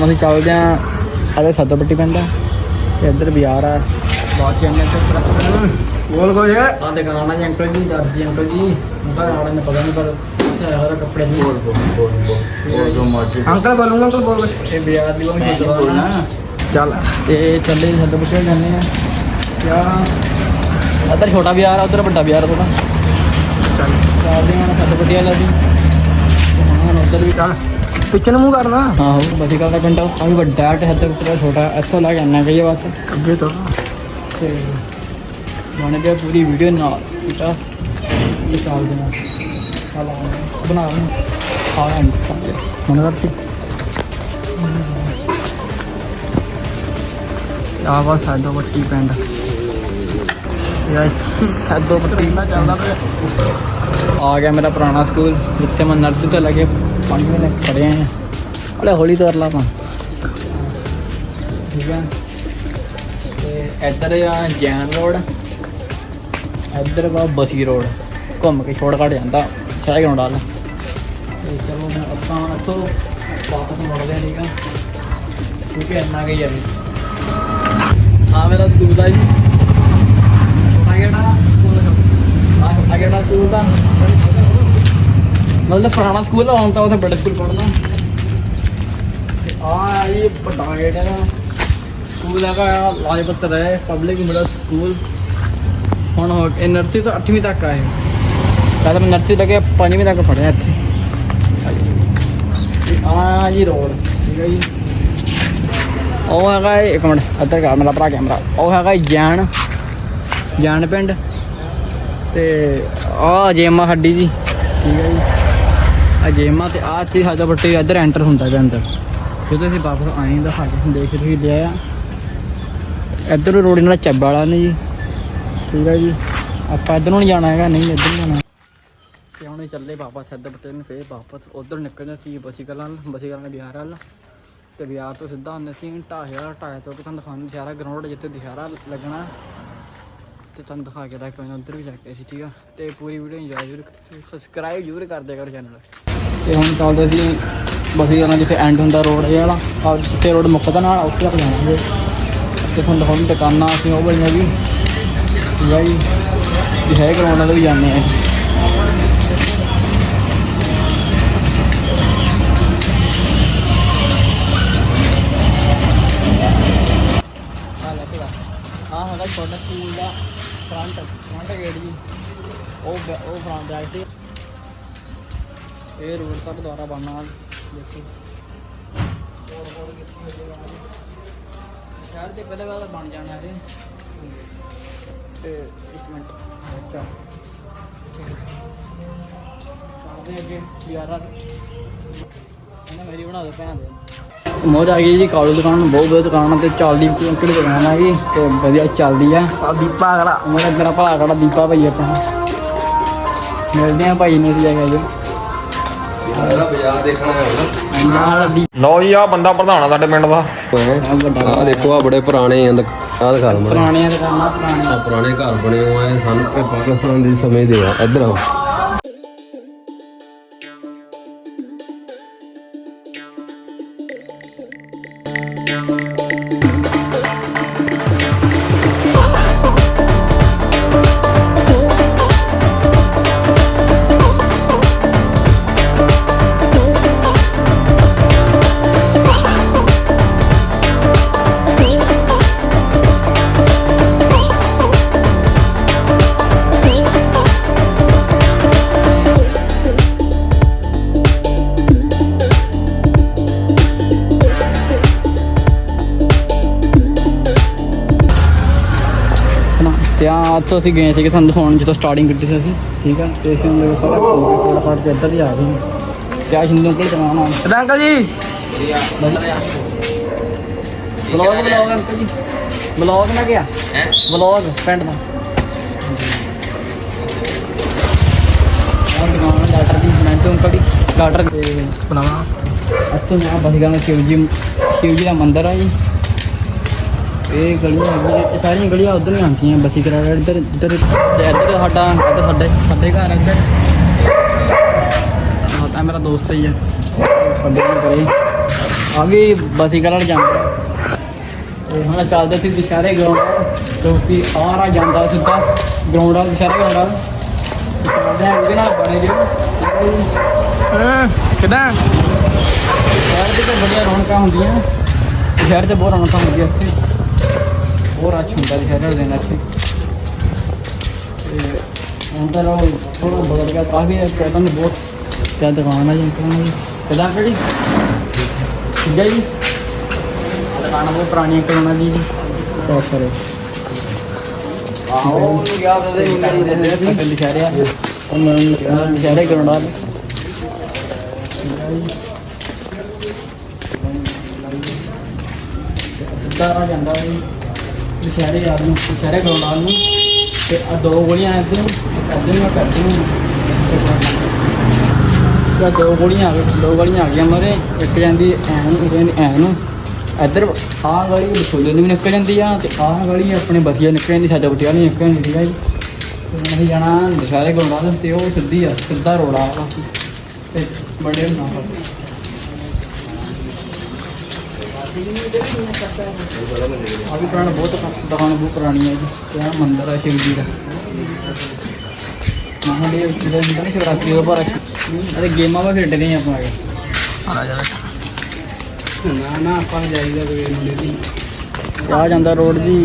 ਹੁਣ ਅਸੀਂ ਚੱਲਦੇ ਆ ਆਲੇ ਸੱਦੋ ਪੱਟੀ ਪੈਂਦਾ। ਤੇ ਇੱਧਰ ਬਾਜ਼ਾਰ ਆ। ਬਾਅਦ ਚ ਆਉਂਦੇ ਤੇ ਬੋਲ ਕੋ ਜੇ ਆ ਦੁਕਾਨ ਆ ਜੀ ਅੰਕਲ ਜੀ ਦਾਦੀ ਜੀ ਅੰਕਲ ਜੀ। ਮੁੰਡਾ ਆਉਣਾ ਮੈਨੂੰ ਪਤਾ ਨਹੀਂ ਪਰ ਉੱਥੇ ਆਇਆ ਹੋਇਆ ਕੱਪੜੇ ਦੀ ਅੰਕਲ ਬੋਲੂੰਗਾ ਅੰਕਲ ਬੋਲ ਕੁਛ। ਇਹ ਬਿਆਰ ਦੀ ਉਹ ਦੁਕਾਨ ਆ। ਚੱਲ। ਤੇ ਚੱਲੇ ਸਾਡੇ ਬੱਚੇ ਜਾਂਦੇ ਆ ਕਿਆ? ਇੱਧਰ ਛੋਟਾ ਬਿਆਰ ਆ ਉਧਰ ਵੱਡਾ ਬਿਆਰ ਆ ਥੋੜਾ ਚੱਲ। ਚੱਲਦੇ ਹਾਂ ਸਾਡੇ ਬੱਟਿਆ ਲਾ ਦੀ ਹਾਂ ਉਧਰ ਵੀ ਚੱਲ। ਪਿੱਛੇ ਨੂੰ ਮੂੰਹ ਕਰਨਾ। ਹਾਂ ਉਹ ਬਸੀ ਦਾ ਪਿੰਡ ਆ? ਵੀ ਵੱਡਾ ਤੇ ਹੱਦ ਉੱਤੇ ਛੋਟਾ ਇੱਥੋਂ ਲਾ ਕੇ ਆਣਾ ਕਈ ਬਸ ਅੱਗੇ ਤੋਂ। ਤੇ ਬਣ ਗਿਆ ਪੂਰੀ ਵੀਡੀਓ ਨਾਲ। ਆ? ਇਹ ਚੱਲਦੇ ਆ ਚਲ ਬਣਾ ਲਓ ਹਾਂ ਐਂਡ ਹੁਣ ਕਰਤੀ ਆ ਵਾ ਸਾਡੋ ਵੱਟੀ ਪਿੰਡ। ਯਾਰ ਸਾਡੋ ਵੱਟੀ ਨਾ ਚੱਲਦਾ ਪਿਆ। ਆ ਗਿਆ ਮੇਰਾ ਪੁਰਾਣਾ ਸਕੂਲ ਜਿੱਥੇ ਮੈਂ ਨਰਸਰੀ ਤੋਂ ਲੈ ਕੇ ਪੰਜਵੇਂ ਤੱਕ ਖੜੇ ਆ। ਹੌਲੀ ਹੌਲੀ ਤੋਰ ਲਾ ਤਾਂ ਠੀਕ ਆ। ਤੇ ਇੱਧਰ ਆ ਜੈਨ ਰੋਡ। ਇੱਧਰ ਵਾ ਬਸੀ ਰੋਡ। ਘੁੰਮ ਕੇ ਸ਼ੋਰਟਕਟ ਜਾਂਦਾ। ਸਹਿ ਗਰਾਉਂਡ ਵਾਲਾ ਤੇ ਚਲੋ ਹੁਣ ਆਪਾਂ ਇੱਥੋਂ ਵਾਪਸ ਮੁੜਦੇ ਆ, ਠੀਕ ਆ। ਕਿਉਂਕਿ ਇੰਨਾ ਗਈ ਆ ਆ ਮੇਰਾ ਸਕੂਲ ਦਾ ਜੀ। ਛੋਟਾ ਕਿਹੜਾ ਸਕੂਲ ਆ ਛੋਟਾ ਕਿਹੜਾ ਸਕੂਲ ਦਾ। ਮਤਲਬ ਪੁਰਾਣਾ ਸਕੂਲ ਆ, ਹੁਣ ਤਾਂ ਉੱਥੇ ਬੜਾ ਸਕੂਲ ਪੜ੍ਹਦਾ ਤੇ ਆ ਇਹ ਵੱਡਾ ਗੇਟ ਹੈ ਸਕੂਲ ਹੈਗਾ ਆ Lajpat Rai public middle school ਹੁਣ ਹੋ- ਇਹ ਨਰਸਰੀ ਤੋਂ 8ਵੀਂ ਤੱਕ ਆਏ ਇਹ। ਪਹਿਲਾਂ ਮੈਂ ਨਰਸਰੀ ਲੱਗੇ ਲੈ 5ਵੀਂ ਤੱਕ ਪੜ੍ਹਿਆ ਇੱਥੇ। ਤੇ ਆ ਜੀ ਰੋਡ, ਠੀਕ ਹੈ ਜੀ। ਉਹ ਹੈਗਾ ਇੱਕ ਮਿੰਟ, ਇੱਧਰ ਕਰ ਮੇਰਾ ਭਰਾ ਕੈਮਰਾ ਉਹ ਹੈਗਾ ਜੀ ਜੈਨ ਜੈਨ ਪਿੰਡ। ਤੇ ਆ ਜੇਮਾ ਹੱਡੀ ਜੀ, ਠੀਕ ਹੈ ਜੀ। ਗੇਮਾਂ ਤੇ ਆ ਸੀ ਸਾਡਾ ਬੱਟੇ ਇੱਧਰ ਐਂਟਰ ਹੁੰਦਾ ਹੈ ਅੰਦਰ। ਜਦੋਂ ਅਸੀਂ ਵਾਪਸ ਆਏ ਤਾਂ ਸਾਡੇ ਨੂੰ ਦੇਖ ਤੁਸੀਂ ਲਿਆ ਇੱਧਰ ਰੋਡ ਨਾਲ ਚੱਬਾ ਵਾਲਾ ਨੇ ਜੀ। ਠੀਕ ਹੈ ਜੀ। ਆਪਾਂ ਇੱਧਰ ਨੂੰ ਨਹੀਂ ਜਾਣਾ ਹੈਗਾ, ਨਹੀਂ, ਇੱਧਰ ਨੂੰ ਜਾਣਾ। ਤੇ ਹੁਣ ਚੱਲੇ ਵਾਪਸ ਸਿੱਧਾ ਬੱਟੇ ਨੂੰ, ਫੇਰ ਵਾਪਸ ਉਧਰ ਨਿਕਲਣਾ ਸੀ ਬਸੀਕਲਾਂ ਨਾਲ ਬਿਹਾਰ ਵੱਲ। ਤੇ ਬਿਹਾਰ ਤੋਂ ਸਿੱਧਾ ਹੁੰਦੇ ਸੀ, ਢਾਹਿਆ ਢਾਹਿਆ ਤੋਂ ਤੁਹਾਨੂੰ ਦਿਖਾਉਣ ਦਿਹਾਰਾ ਗਰਾਊਂਡ ਜਿੱਥੇ ਦਿਹਾਰਾ ਲੱਗਣਾ। ਤੇ ਤੁਹਾਨੂੰ ਦਿਖਾ ਕੇ ਰੱਖ ਉਧਰ ਵੀ ਜਾ ਕੇ ਅਸੀਂ ਠੀਕ ਆ। ਤੇ ਪੂਰੀ ਵੀਡੀਓ ਇੰਜੋਏ ਜ਼ਰੂਰ ਸਬਸਕ੍ਰਾਈਬ ਜ਼ਰੂਰ ਕਰ ਦਿਆ ਕਰੋ ਚੈਨਲ ਤੇ ਹੁਣ ਚੱਲਦੇ ਸੀ ਬਸੀਕਲਾਂ ਜਿੱਥੇ ਐਂਡ ਹੁੰਦਾ ਰੋਡ ਇਹ ਵਾਲਾ। ਆ ਜਿੱਥੇ ਰੋਡ ਮੁੱਕਦਾ ਨਾਲ ਉੱਥੇ ਤੱਕ ਜਾਵਾਂਗੇ। ਤੇ ਤੁਹਾਨੂੰ ਦਿਖਾਉਣ ਦੁਕਾਨਾਂ ਅਸੀਂ ਉਹ ਵਾਲੀਆਂ ਵੀ ਠੀਕ ਆ ਜੀ। ਜੇ ਹੈ ਗਰਾਊਂਡ ਵਾਲੇ ਵੀ ਜਾਂਦੇ ਆ। ਆ। ਹੈਗਾ ਛੋਟਾ ਸਕੂਲ ਦਾ ਫਰੰਟ ਫਰੰਟ ਗੇਟ ਜੀ। ਉਹ ਉਹ ਫਰੰਟ ਆ ਇਹ ਰੋਡ ਤੱਕ ਦੁਆਰਾ ਬਣਨਾ ਦੇਖੋ। ਸ਼ਹਿਰ ਦੇ ਪਹਿਲੇ ਵਾਲਾ ਬਣ ਜਾਣਾ ਇਹ। ਤੇ ਇੱਕ ਮਿੰਟ ਅੱਛਾ ਕਰਦੇ ਅੱਗੇ ਯਾਰਾ ਇਹਨੇ ਮੇਰੀ ਬਣਾ ਦੋ ਭੈਣ ਦੇ। ਮੋਜ ਆ ਗਈ ਜੀ ਕਾਲੂ ਦੁਕਾਨ ਬਹੁਤ ਬਹੁਤ ਦੁਕਾਨ ਤੇ ਚੱਲਦੀ ਕਿਹੜੀ ਦੁਕਾਨ ਆ ਗਈ ਤੇ ਵਧੀਆ ਚੱਲਦੀ ਆ। ਆ ਦੀਪਾ ਕਰਾ ਮੇਰਾ ਮੇਰਾ ਭਲਾ ਕਰਾ ਦੀਪਾ ਭਾਈ ਆਪਣਾ। ਮਿਲਦੇ ਆ ਭਾਈ ਨੂੰ ਜਾ ਕੇ ਇਹਦਾ ਬਾਜ਼ਾਰ ਦੇਖਣਾ ਹੈ ਨਾਲ ਦੀ ਲਓ ਜੀ ਆ ਬੰਦਾ ਪ੍ਰਧਾਨ ਸਾਡੇ ਪਿੰਡ ਦਾ। ਆ ਦੇਖੋ ਆ ਬੜੇ ਪੁਰਾਣੇ ਆ ਆ ਦਿਖਾ ਲਓ ਪੁਰਾਣੀਆਂ ਦੁਕਾਨਾਂ ਪੁਰਾਣੇ ਘਰ ਬਣੇ ਹੋਏ ਆ ਸਾਨੂੰ ਇਹ ਪਾਕਿਸਤਾਨ ਦੇ ਸਮੇਂ ਦੇ ਆ ਇੱਧਰ ਆਓ। ਨਾ ਤੇ ਆ ਉੱਥੋਂ ਅਸੀਂ ਗਏ ਸੀਗੇ ਤੁਹਾਨੂੰ ਦਿਖਾਉਣ ਜਦੋਂ ਸਟਾਰਟਿੰਗ ਕੀਤੀ ਸੀ ਅਸੀਂ ਠੀਕ ਆ ਸਟੇਸ਼ਨ ਦੇ ਸਾਰਾ ਫਟਾਫਟ ਤੇ ਇੱਧਰ ਹੀ ਆ ਗਏ ਤੇ ਆ ਸ਼ਿੰਦੂ ਕੋਲ ਆ? ਕਿਦਾਂ ਅੰਕਲ ਜੀ? ਬਲੌਗ ਬਲੌਗ ਅੰਕਲ ਜੀ। ਬਲੌਗ ਨਾ ਗਿਆ ਹੈ? ਬਲੌਗ ਪਿੰਡ ਦਾ। ਆ ਦੁਕਾਨ ਡਾਕਟਰ ਦੀ ਮਿੰਟੂ ਅੰਕਲ ਦੀ। ਡਾਕਟਰ ਦੇ ਬਣਾਵਾ ਇੱਥੋਂ ਨਾ ਬਸ ਗੱਲ ਸ਼ਿਵ ਜੀ ਸ਼ਿਵ ਜੀ ਦਾ ਮੰਦਿਰ ਆ ਜੀ। ਇਹ ਗਲੀਆਂ ਹੈਗੀਆਂ ਇਹ ਸਾਰੀਆਂ ਗਲੀਆਂ ਉਧਰ ਨੂੰ ਆਉਂਦੀਆਂ ਬਸੀ ਕਰਾ ਇੱਧਰ ਇੱਧਰ ਇੱਧਰ ਸਾਡਾ ਇੱਧਰ ਸਾਡੇ ਸਾਡੇ ਘਰ ਆ ਇੱਧਰ ਤਾਂ ਮੇਰਾ ਦੋਸਤ ਹੀ ਆ। ਸਾਡੇ ਨਾਲ ਕਰੇ। ਆ ਵੀ ਬਸੀ ਕਰਾ ਜਾਂਦਾ ਹੁਣ ਚੱਲਦੇ ਸੀ ਦੁਸ਼ਹਿਰੇ ਗਰਾਊਂਡ ਤੋਂ ਕਿ ਆ ਰਾ ਜਾਂਦਾ ਸਿੱਧਾ ਗਰਾਊਂਡ ਵਾਲ ਦੁਸ਼ਹਿਰੇ ਗਰਾਊਂਡ ਵਾਲ। ਚੱਲਦੇ ਆ ਉਹਦੇ ਨਾਲ ਬਣੇ ਜਿਓ ਹਾਂ ਕਿਦਾਂ? ਸ਼ਹਿਰ ਦੇ ਤਾਂ ਬੜੀਆਂ ਰੌਣਕਾਂ ਹੁੰਦੀਆਂ। ਸ਼ਹਿਰ 'ਚ ਬਹੁਤ ਰੌਣਕਾਂ ਹੁੰਦੀਆਂ ਇੱਥੇ। ਹੁਣ ਤਾਂ ਲੋ ਥੋੜਾ ਬਦਲ ਗਿਆ ਕਾਫੀ ਪਹਿਲਾਂ ਨੇ ਬਹੁਤ ਤੇ ਦੁਕਾਨ ਆ ਜੀ? ਦੀ ਹੈ ਦੁਕਾਨ ਬਹੁਤ ਪੁਰਾਣੀ ਉਹਨਾਂ ਦੀ ਜੀ। ਸਾਫ਼ ਕਰੇ ਆਹੋ ਤਾਂ ਦੇ ਮੇਰੀ ਦੇ ਦੇ ਸੀ ਦੁਸ਼ਹਿਰੇ ਆ ਉਹ ਮੈਂ ਦੁਸ਼ਹਿਰੇ ਕਰਾਉਣਾ। ਸਿੱਧਾ ਆ ਜਾਂਦਾ ਜੀ। ਦੁਸ਼ਹਿਰੇ ਯਾਰ ਨੂੰ, ਦੁਸ਼ਹਿਰੇ ਗਰਾਉਂਡ ਨੂੰ। ਤੇ ਆ ਦੋ ਗੋਲੀਆਂ ਇੱਧਰ ਇੱਧਰ ਨੂੰ ਕਰਦੇ ਨੂੰ। ਤੇ ਦੋ ਗੋਲੀਆਂ ਆ ਗਈਆਂ ਦੋ ਗੋਲੀਆਂ ਆ ਗਈਆਂ ਮਰੇ। ਇੱਕ ਜਾਂਦੀ ਐ ਨੂੰ ਇੱਕ ਜਾਂਦੀ ਐ ਨੂੰ। ਇੱਧਰ ਆਹ ਗਲੀ ਬਸੋਲੇ ਨੂੰ ਵੀ ਨਿਕਲ ਜਾਂਦੀ ਆ, ਤੇ ਆਹ ਗਲੀ ਆਪਣੇ ਬਥੀਆ ਨਿਕਲ ਜਾਂਦੀ, ਸਾਡਾ ਬਟਿਆ ਨਹੀਂ ਨਿਕਲ ਜਾਂਦੀ ਠੀਕ ਆ ਜੀ। ਤੇ ਅਸੀਂ ਜਾਣਾ ਦੁਸ਼ਹਿਰੇ ਗਰਾਉਂਡ ਤੇ ਉਹ ਸਿੱਧੀ ਆ, ਸਿੱਧਾ ਰੋੜਾ ਆ। ਤੇ ਬੜੇ ਨਾ ਆ ਵੀ ਪੁਰਾਣਾ ਬਹੁਤ ਦੁਕਾਨ ਬਹੁਤ ਪੁਰਾਣੀ ਹੈ ਜੀ। ਤੇ ਆਹ ਮੰਦਿਰ ਹੈ ਸ਼ਿਵ ਜੀ ਦਾ। ਮਹਾਂਡੇ ਜਿਹੜਾ ਹੁੰਦਾ ਨਾ ਸ਼ਿਵਰਾਤਰੀ ਦਾ ਪਰ ਅਰੇ ਗੇਮਾਂ ਵਾ ਖੇਡਦੇ ਹਾਂ ਆਪਾਂ ਆ ਨਾ ਨਾ ਆਪਾਂ ਨੂੰ ਜਾਈਦਾ ਤੇ ਮੁੰਡੇ ਦੀ ਆ ਜਾਂਦਾ ਰੋਡ ਜੀ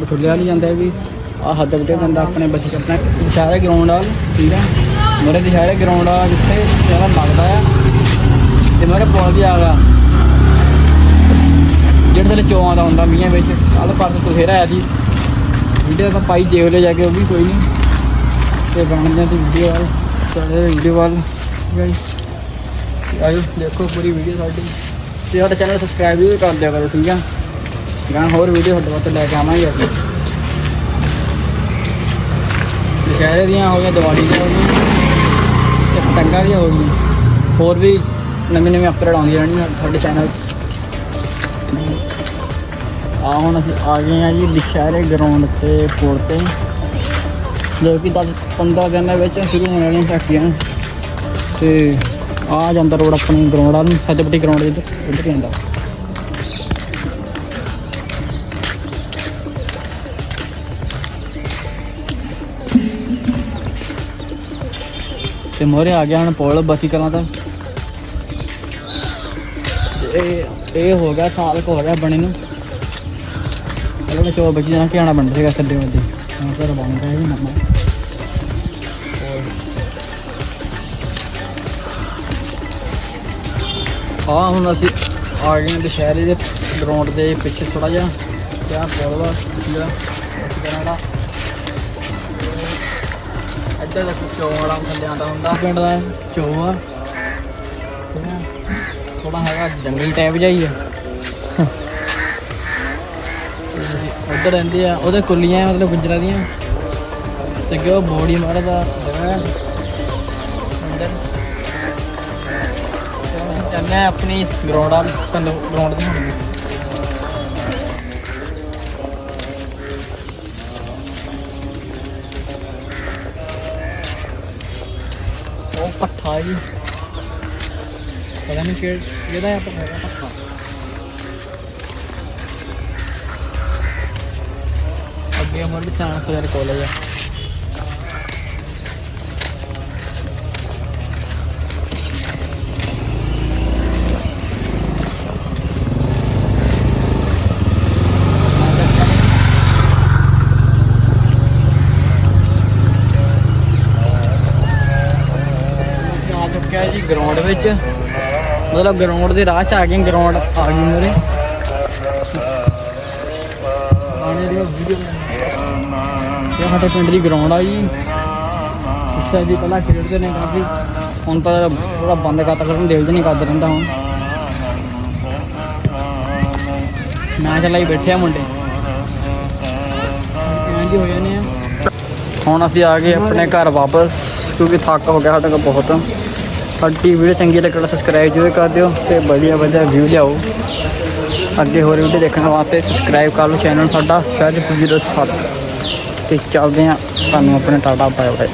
ਬਠੁੱਲੇ ਵਾਲੀ ਜਾਂਦਾ ਵੀ। ਆ ਹੱਦ ਬਟੇ ਜਾਂਦਾ ਆਪਣੇ ਬੱਚੇ ਆਪਣਾ ਦੁਸ਼ਹਿਰੇ ਗਰਾਊਂਡ ਵਾਲ ਠੀਕ ਹੈ ਮੇਰੇ ਦੁਸ਼ਹਿਰੇ ਗਰਾਊਂਡ ਆ ਜਿੱਥੇ ਦੁਸ਼ਹਿਰਾ ਲੱਗਦਾ ਆ। ਤੇ ਮੇਰੇ ਪੁਲ ਵੀ ਆ ਗਿਆ। ਜਿਹੜੇ ਤੇਰੇ ਚੋਆਂ ਦਾ ਹੁੰਦਾ ਮੀਆਂ ਵਿੱਚ ਕੱਲ ਪਰਸੋਂ ਤੁਸੀਂ ਆਇਆ ਸੀ। ਵੀਡੀਓ ਤਾਂ ਪਾਈ, ਦੇਖ ਲਿਓ ਜਾ ਕੇ, ਉਹ ਵੀ ਕੋਈ ਨਹੀਂ। ਤੇ ਬਣਦੇ ਆ ਤੇ ਵੀਡੀਓ ਵੱਲ, ਚੱਲੇ ਵੀਡੀਓ ਵੱਲ। ਠੀਕ ਹੈ ਜੀ। ਆਇਓ ਦੇਖੋ ਪੂਰੀ ਵੀਡੀਓ ਸਾਡੀ। ਤੇ ਸਾਡਾ ਚੈਨਲ ਸਬਸਕ੍ਰਾਈਬ ਵੀ ਕਰ ਦਿਆ ਕਰੋ, ਠੀਕ ਆ। ਗਾਂ ਹੋਰ ਵੀਡੀਓ ਤੁਹਾਡੇ ਵਾਸਤੇ ਲੈ ਕੇ ਆਵਾਂਗੇ ਅੱਗੇ ਦੁਸ਼ਹਿਰੇ ਦੀਆਂ ਹੋ ਗਈਆਂ, ਦੀਵਾਲੀ ਦੀਆਂ ਹੋ ਗਈਆਂ। ਤੇ ਪਤੰਗਾਂ ਦੀਆਂ ਹੋ ਗਈਆਂ। ਹੋਰ ਵੀ ਨਵੀਂ ਨਵੀਂ ਅਪਡੇਟ ਆਉਂਦੀਆਂ ਰਹਿਣੀਆਂ ਤੁਹਾਡੇ ਚੈਨਲ ਆ ਹੁਣ ਅਸੀਂ ਆ ਗਏ ਆ ਜੀ ਦੁਸ਼ਹਿਰੇ ਗਰਾਊਂਡ ਤੇ ਪੁਲ ਤੇ। ਜੋ ਕਿ 10 15 ਦਿਨ ਦੇ ਵਿੱਚ ਸ਼ੁਰੂ ਹੋਣ ਵਾਲੀਆਂ ਝਾਕੀਆਂ। ਤੇ ਆ ਜਾਂਦਾ ਰੋਡ ਆਪਣੀ ਗਰਾਊਂਡ ਵੱਲ ਨੂੰ ਸੱਜਪੱਟੀ ਗਰਾਊਂਡ ਇੱਧਰ ਇੱਧਰ ਜਾਂਦਾ। ਤੇ ਮੋਰੇ ਆ ਗਿਆ ਹੁਣ ਪੁਲ ਬਸੀ ਕਰਾਂ ਤਾਂ। ਇਹ ਇਹ ਹੋ ਗਿਆ, ਸਾਲ ਕੁ ਹੋ ਗਿਆ ਬਣੇ ਨੂੰ। ਪਹਿਲਾਂ ਚੋ ਬੱਚੀ ਨਾਲ ਕਿਆਣਾ ਬਣ ਰਿਹਾ ਸੱਦੇ ਵੱਡੇ ਹੁਣ ਘਰ ਬਣ ਰਿਹਾ ਵੀ ਨਵਾਂ ਆ ਹੁਣ ਅਸੀਂ ਆ ਗਏ ਹਾਂ ਦੁਸ਼ਹਿਰੇ ਦੇ ਗਰਾਊਂਡ ਦੇ ਪਿੱਛੇ ਥੋੜਾ ਜਿਹਾ। ਤੇ ਆਹ ਜਿਹੜਾ ਉਸ ਤਰ੍ਹਾਂ ਦਾ ਇੱਧਰ ਦਾ ਚੋ ਥੱਲੇ ਆਉਂਦਾ ਹੁੰਦਾ। ਪਿੰਡ ਦਾ ਚੋ ਆ ਹੈਗਾ ਜੰਗਲੀ ਟਾਈਪ ਜਿਹਾ ਹੀ ਆ ਉੱਧਰ ਰਹਿੰਦੇ ਆ, ਉਹਦੇ ਕੁੱਲੀਆਂ ਮਤਲਬ ਗੁੱਜਰਾਂ ਦੀਆਂ। ਤੇ ਅੱਗੇ ਉਹ ਬੋੜੀ ਮਾਰਾ ਦਾ ਜਗ੍ਹਾ ਹੈ। ਅੰਦਰ। ਤੇ ਆਪਣੀ ਗਰਾਊਂਡ ਆ ਗਰਾਊਂਡ ਦੀ ਹੁਣ ਉਹ ਪੱਠਾ ਜੀ। ਪਤਾ ਨਹੀਂ ਕਿ ਕਿਹਦਾ ਹੈ ਹੈਗਾ ਪੱਠਾ ਅੱਗੇ ਹਮਾਰੇ ਚਾਣ ਖਜ਼ਾਰ ਕਾਲਜ ਆ। ਚੁੱਕਿਆ ਜੀ ਗਰਾਊਂਡ ਵਿੱਚ। ਮਤਲਬ ਗਰਾਊਂਡ ਦੇ ਰਾਹ ਚ ਆ ਗਏ ਗਰਾਊਂਡ ਆ ਗਈ ਮੇਰੇ। ਆਣੇ ਦੀ ਵੀਡੀਓ ਇਹ ਸਾਡੇ ਪਿੰਡ ਦੀ ਗਰਾਊਂਡ ਆ ਜੀ। ਇਸ ਤਰ੍ਹਾਂ ਦੀ ਪਹਿਲਾਂ ਖੇਡਦੇ ਨੇ ਕਾਫੀ। ਹੁਣ ਤਾਂ ਥੋੜਾ ਬੰਦ ਕਰਤਾ ਕਰਨ ਦਿਲ ਨਹੀਂ ਕਰਦਾ ਰਹਿੰਦਾ ਹੁਣ। ਮੈਂ ਚਲਾਈ ਬੈਠੇ ਆ ਮੁੰਡੇ। ਕਿਵੇਂ ਹੋ ਜਾਣੇ ਆ। ਹੁਣ ਅਸੀਂ ਆ ਗਏ ਆਪਣੇ ਘਰ ਵਾਪਸ, ਕਿਉਂਕਿ ਥੱਕ ਹੋ ਗਿਆ ਸਾਡੇ ਕੋਲ ਬਹੁਤ। ਸਾਡੀ ਵੀਡੀਓ ਚੰਗੀ ਲੱਗੇ ਤਾਂ ਸਬਸਕ੍ਰਾਈਬ ਜ਼ਰੂਰ ਕਰ ਦਿਓ ਤੇ ਵਧੀਆ ਵਧੀਆ ਵਿਊ ਲਿਆਓ। ਅੱਗੇ ਹੋਰ ਵੀਡੀਓ ਦੇਖਣ ਵਾਸਤੇ ਸਬਸਕ੍ਰਾਈਬ ਕਰ ਲਓ ਚੈਨਲ ਸਾਡਾ ਸੈਲਫ 07 ਤੇ ਚੱਲਦੇ ਹਾਂ, ਤੁਹਾਨੂੰ ਆਪਣੇ ਟਾਟਾ ਬਾਏ ਬਾਏ।